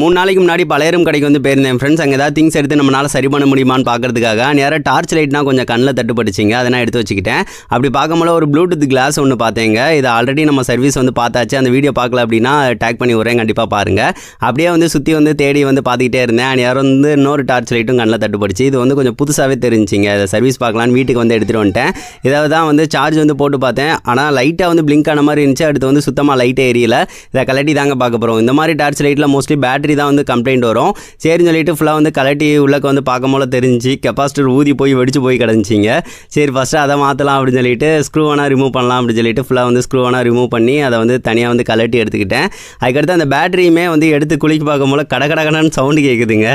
மூணு நாளைக்கு முன்னாடி பழையரும் கடைக்கு வந்து போயிருந்தேன். ஃப்ரெண்ட்ஸ் அங்கே ஏதாவது திங்ஸ் எடுத்து நம்மளால் சரி பண்ண முடியுமான்னு பார்க்கறதுக்காக நேராக டார்ச் லைட்னா கொஞ்சம் கண்ணில் தட்டுப்பட்டுச்சிங்க அதை நான் எடுத்து வச்சுக்கிட்டேன். அப்படி பார்க்கும்போது ஒரு ப்ளூடூத் கிளாஸ் ஒன்று பார்த்தேங்க. இது ஆல்ரெடி நம்ம சர்வீஸ் வந்து பார்த்தாச்சு. அந்த வீடியோ பார்க்கல அப்படின்னா டேக் பண்ணி விட்றேன். கண்டிப்பாக பாருங்கள் அப்படியே வந்து சுற்றி வந்து தேடி வந்து பார்த்துக்கிட்டே இருந்தேன். அண்ட் யாரும் வந்து இன்னொரு டார்ச் லைட்டும் கண்ணில் தட்டுப்பட்டுச்சு இது வந்து கொஞ்சம் புதுசாகவே தெரிஞ்சிங்க. அதை சர்வீஸ் பார்க்கலான்னு வீட்டுக்கு வந்து எடுத்துகிட்டு வந்துட்டேன். இதாவது தான் வந்து சார்ஜ் வந்து போட்டு பார்த்தேன். ஆனால் லைட்டாக வந்து பிளிங்க் ஆன மாதிரி இருந்துச்சு. அடுத்து வந்து சுத்தமாக லைட்டே எரியல. இதை கலட்டி தாங்க பார்க்க போகிறோம் இந்த மாதிரி டார்ச் லைட்டில் மோஸ்ட்லி பேட் பேட்டரி தான் வந்து கம்ப்ளைண்ட் வரும். சரின்னு சொல்லிட்டு ஃபுல்லாக வந்து கலட்டி உள்ளக்க வந்து பார்க்கும் போல தெரிஞ்சு கெப்பாசிட்டர் ஊதி போய் வெடிச்சு போய் கிடந்துச்சிங்க. சரி ஃபஸ்ட்டு அதை மாற்றலாம் அப்படின்னு சொல்லிட்டு ஸ்க்ரூ வேணால் ரிமூவ் பண்ணலாம் அப்படின்னு சொல்லிட்டு ஃபுல்லாக வந்து ஸ்க்ரூ வேணால் ரிமூவ் பண்ணி அதை வந்து தனியாக வந்து கலட்டி எடுத்துக்கிட்டேன். அதுக்கடுத்து அந்த பேட்டரியுமே வந்து எடுத்து குளிக்க பார்க்கும் போல கட கடகடன்னு சவுண்டு கேட்குதுங்க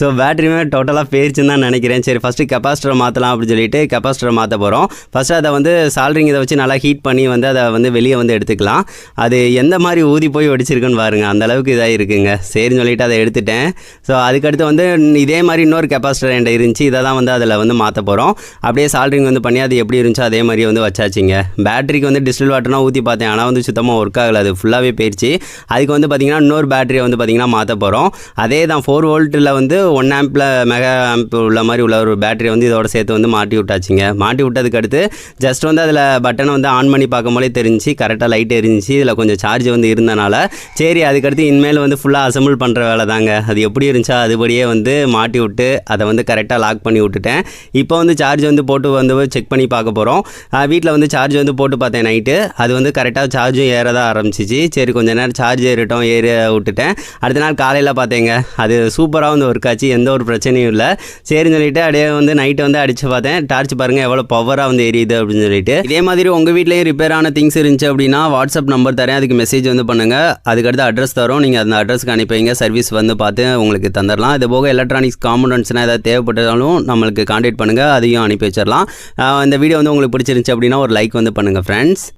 ஸோ பேட்டரியுமே டோட்டலாக போயிடுச்சுன்னு தான் நினைக்கிறேன். சரி ஃபஸ்ட்டு கெப்பாசிட்டரை மாற்றலாம் அப்படின்னு சொல்லிட்டு கெப்பாசிட்டரை மாற்ற போகிறோம் ஃபஸ்ட்டு அதை வந்து சால்ரிங் இதை வச்சு நல்லா ஹீட் பண்ணி வந்து அதை வந்து வெளியே வந்து எடுத்துக்கலாம். அது எந்த மாதிரி ஊதி போய் வெடிச்சிருக்குன்னு பாருங்கள் அந்த அளவுக்கு இதாக இருக்குங்க அப்படின்னு சொல்லிட்டு அதை எடுத்துட்டேன். ஸோ அதுக்கடுத்து வந்து இதே மாதிரி இன்னொரு கெப்பாசிட்டர் என்கிட்ட இருந்துச்சு. இதை தான் வந்து அதில் வந்து மாற்ற போகிறோம் அப்படியே சால்ட்ரிங் வந்து பண்ணி அது எப்படி இருந்துச்சோ அதே மாதிரி வந்து வச்சாச்சிங்க. பேட்டரிக்கு வந்து டிஸ்டில் வாட்டர்னா ஊற்றி பார்த்தேன். ஆனால் வந்து சுத்தமாக ஒர்க் ஆகலை. அது ஃபுல்லாகவே போயிடுச்சு அதுக்கு வந்து பார்த்திங்கன்னா இன்னொரு பேட்டரியை வந்து பார்த்திங்கன்னா மாற்ற போகிறோம் அதே தான் ஃபோர் வோல்ட்டில் வந்து ஒன் ஆம்பில் மெகா ஆம்ப் உள்ள மாதிரி உள்ள ஒரு பேட்டரி வந்து இதோட சேர்த்து வந்து மாட்டி விட்டாச்சுங்க. மாட்டி விட்டதுக்கு அடுத்து ஜஸ்ட் வந்து அதில் பட்டனை வந்து ஆன் பண்ணி பார்க்கும்போதே தெரிஞ்சு கரெக்டாக லைட் எரிஞ்சிச்சு. இதில் கொஞ்சம் சார்ஜ் வந்து இருந்தனால சரி அதுக்கடுத்து இனிமேல் வந்து ஃபுல்லாக அசம்பிள் பண்ணுற வேலை தாங்க அது எப்படி இருந்துச்சா அதுபடியே வந்து மாட்டி விட்டு அதை வந்து கரெக்டாக லாக் பண்ணி விட்டுட்டேன். இப்போ வந்து சார்ஜ் வந்து போட்டு வந்து செக் பண்ணி பார்க்க போகிறோம் வீட்டில் வந்து சார்ஜ் வந்து போட்டு பார்த்தேன் நைட்டு அது வந்து கரெக்டாக சார்ஜும் ஏற தான் ஆரம்பிச்சிச்சு. சரி கொஞ்ச நேரம் சார்ஜ் ஏறிட்டோம் ஏறி விட்டுட்டேன். அடுத்த நாள் காலையில் பார்த்தேங்க. அது சூப்பராக வந்து ஒர்க் ஆச்சு எந்த ஒரு பிரச்சனையும் இல்லை. சரின்னு சொல்லிட்டு அப்படியே வந்து நைட்டு வந்து அடித்து பார்த்தேன். டார்ச் பாருங்கள் எவ்வளோ பவராக வந்து எரியுது அப்படின்னு சொல்லிட்டு. இதே மாதிரி உங்கள் வீட்லேயும் ரிப்பேர் ஆன திங்ஸ் இருந்துச்சு அப்படின்னா வாட்ஸ்அப் நம்பர் தரேன். அதுக்கு மெசேஜ் வந்து பண்ணுங்கள் அதுக்கடுத்து அட்ரஸ் தரோம். நீங்கள் அந்த அட்ரஸ்க்கு அனுப்பிங்க. சர்வீஸ் வந்து பார்த்து உங்களுக்கு தந்துடலாம் இது போக எலக்ட்ரானிக்ஸ் காம்பனன்ட்ஸ்னால் ஏதாவது தேவைப்பட்டாலும் நம்மளுக்கு காண்டாக்ட் பண்ணுங்கள் அதையும் அனுப்பி வச்சிடலாம் இந்த வீடியோ வந்து உங்களுக்கு பிடிச்சிருந்துச்சு அப்படின்னா ஒரு லைக் வந்து பண்ணுங்கள் ஃப்ரெண்ட்ஸ்